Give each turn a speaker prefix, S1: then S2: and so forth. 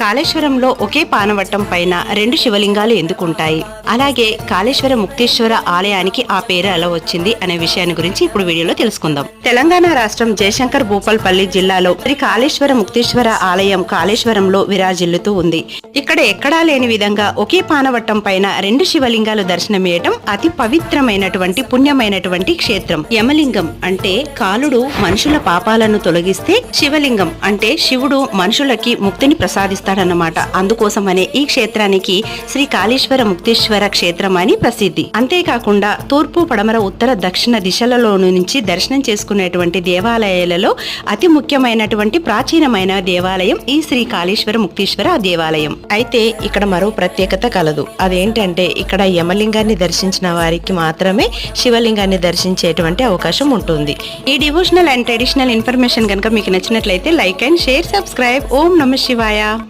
S1: కాళేశ్వరంలో ఒకే పానవట్టం పైన రెండు శివలింగాలు ఎందుకుంటాయి? అలాగే కాళేశ్వర ముక్తేశ్వర ఆలయానికి ఆ పేరు ఎలా వచ్చింది అనే విషయాన్ని గురించి ఇప్పుడు వీడియోలో తెలుసుకుందాం. తెలంగాణ రాష్ట్రం జయశంకర్ భూపాల్పల్లి జిల్లాలో శ్రీ కాళేశ్వర ముక్తేశ్వర ఆలయం కాళేశ్వరంలో విరాజిల్లుతూ ఉంది. ఇక్కడ ఎక్కడా లేని విధంగా ఒకే పానవట్టం పైన రెండు శివలింగాలు దర్శనమేయటం అతి పవిత్రమైనటువంటి పుణ్యమైనటువంటి క్షేత్రం. యమలింగం అంటే కాలుడు మనుషుల పాపాలను తొలగిస్తే శివలింగం అంటే శివుడు మనుషులకి ముక్తిని ప్రసాదిస్తాడన్నమాట. అందుకోసమనే ఈ క్షేత్రానికి శ్రీ కాళేశ్వర ముక్తేశ్వర క్షేత్రం అని ప్రసిద్ధి. అంతేకాకుండా తూర్పు పడమర ఉత్తర దక్షిణ దిశలలో నుంచి దర్శనం చేసుకునేటువంటి దేవాలయాలలో అతి ముఖ్యమైనటువంటి ప్రాచీనమైన దేవాలయం ఈ శ్రీ కాళేశ్వర ముక్తేశ్వర దేవాలయం.
S2: అయితే ఇక్కడ మరో ప్రత్యేకత కలదు. అదేంటంటే ఇక్కడ యమలింగాన్ని దర్శించిన వారికి మాత్రమే శివలింగాన్ని దర్శించేటువంటి అవకాశం ఉంటుంది.
S1: ఈ డివోషనల్ అండ్ ట్రెడిషనల్ ఇన్ఫర్మేషన్ కనుక మీకు నచ్చినట్లయితే లైక్ అండ్ షేర్ సబ్స్క్రైబ్. ఓం నమ శివాయ. Maya.